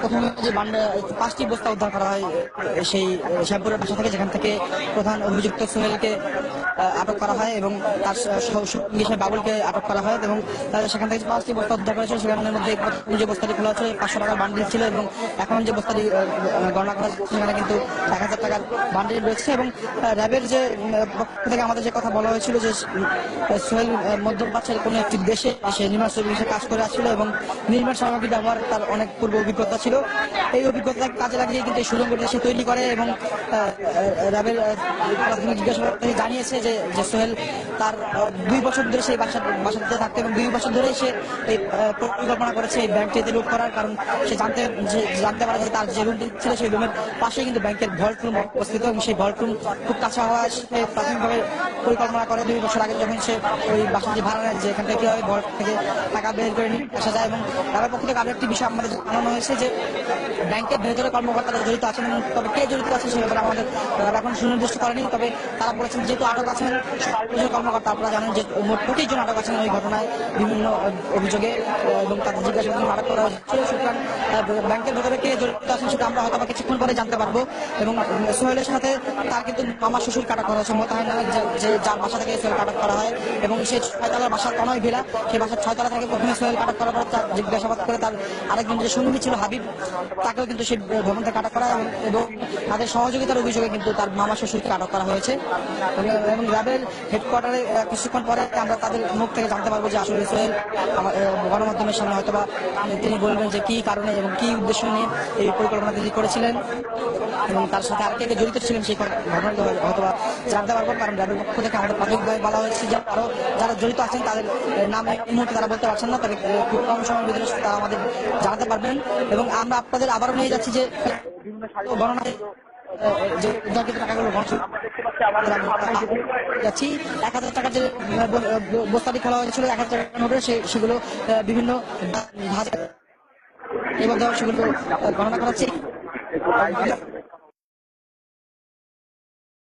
প্রথমে যে পাঁচটি বস্তা উদ্ধার করা হয়, সেই শ্যামপুরের বাসা থেকে, যেখান থেকে প্রধান অভিযুক্ত সোহেলকে আটক করা হয় এবং তার সঙ্গী বাবুলকে আটক করা হয় এবং সেখান থেকে পাঁচটি বস্তা উদ্ধার করা হয়েছিল। সেখানের মধ্যে যে বস্তাটি খোলা হচ্ছে পাঁচশো টাকার বান্ডিল ছিল এবং এখন যে বস্তাটি গণনা করা সেখানে কিন্তু এক হাজার টাকার বান্ডিল রয়েছে এবং র্যাবের যে পক্ষ থেকে আমাদের যে কথা বলা হয়েছিল যে সোহেল মধ্যপ্রাচ্যের কোনো একটি দেশে সে নির্মাণ শ্রমিক হিসেবে কাজ করে আসছিল এবং নির্মাণ সামগ্রী ব্যবহার তার অনেক পূর্ব অভিজ্ঞতা ছিল। এই অভিজ্ঞতা কাজে লাগিয়ে কিন্তু এই সুরঙ্গটি সে তৈরি করে এবং র্যাবের জিজ্ঞাসাবাদ জানিয়েছে যে যে সোহেল তার দুই বছর ধরে সেই বাসা বাসাতে থাকতে এবং দুই বছর ধরে সে এই পরিকল্পনা করেছে এই ব্যাংকটিতে লুট করার, কারণ সে জানতে, যে, জানতে পারে যে তার যে রুমটি ছিল সেই রুমের পাশে কিন্তু ব্যাংকের ভল্ট রুম অবস্থিত এবং সেই ভল্ট রুম খুব কাছে হওয়া সে প্রাথমিকভাবে পরিকল্পনা করে দুই বছর আগে যখন সে ওই বাসাটি ভাড়া নেয়, যে এখান থেকে কীভাবে ভল্ট থেকে টাকা বের করে নিয়ে আসা যায় এবং তার পক্ষ থেকে আরও একটি বিষয় আমাদের জানানো হয়েছে যে ব্যাংকের ভেতরে কর্মকর্তারা জড়িত আছেন তবে কে জড়িত আছে সে ব্যাপারে আমাদের এখন সুনির্দিষ্ট করেনি, তবে তারা বলেছেন যেহেতু আটক আছেন। পুলিশের কর্মকর্তা আপনারা জানেন যে মোট পঁচিশ জন আটক আছেন ওই ঘটনায়। বিভিন্ন অভিযোগে এবং তাদের জিজ্ঞাসাবাদ আটক করা হচ্ছে। সুতরাং ব্যাংকের ভেতরে কে জড়িত আছেন সেটা আমরা হয়তো কিছুক্ষণ পরে জানতে পারব। এবং সোহেলের সাথে তার কিন্তু মামা শ্বশুর কাটা করা হয়েছে। মোতায়েন নামে যে- যার বাসা থেকে সোহেল আটক করা হয়। এবং সেই ছয়তলার বাসা তনয় ভিলা সেই বাসার ছয়তলা থেকে প্রথমে সোহেল আটক করার পর তার জিজ্ঞাসাবাদ করে তার আরেকজন যে সঙ্গী ছিল হাবিব, তাকেও কিন্তু সেই ভবন থেকে আটক করা এবং- তাদের সহযোগিতার অভিযোগে কিন্তু তার মামা শ্বশুরকে আটক করা হয়েছে। এবং র্যাবের হেডকোয়ার্টারে কিছুক্ষণ পরে আমরা তাদের মুখ থেকে জানতে পারব যে আসলে সোহেল গণমাধ্যমের সামনে হয়তোবা তিনি বলবেন যে কি কারণে এবং কি উদ্দেশ্য নিয়ে এই পরিকল্পনা তিনি করেছিলেন। এবং তার সাথে আর কে জড়িত ছিলেন সেই ঘটনাটি হয়তোবা জানতে পারব, কারণ র্যাবের পক্ষ থেকে আমাদের প্রাথমিকভাবে বলা হয়েছে যে আরও যারা জড়িত আছেন তাদের নাম এই মুহূর্তে তারা বলতে পারছেন না, তবে খুব কম সময়ের ভিতরে তারা আমাদের জানাতে পারবেন। এবং আমরা আপনাদের আবারও নিয়ে যাচ্ছি যে গণনা আহ, যে উদ্ধারকৃত টাকাগুলো যাচ্ছি এক হাজার টাকার যে বস্তাটি খোলা হয়েছিল এক হাজার টাকার নোটে সেগুলো বিভিন্ন ভাজ এবার সেগুলো গণনা করা হচ্ছে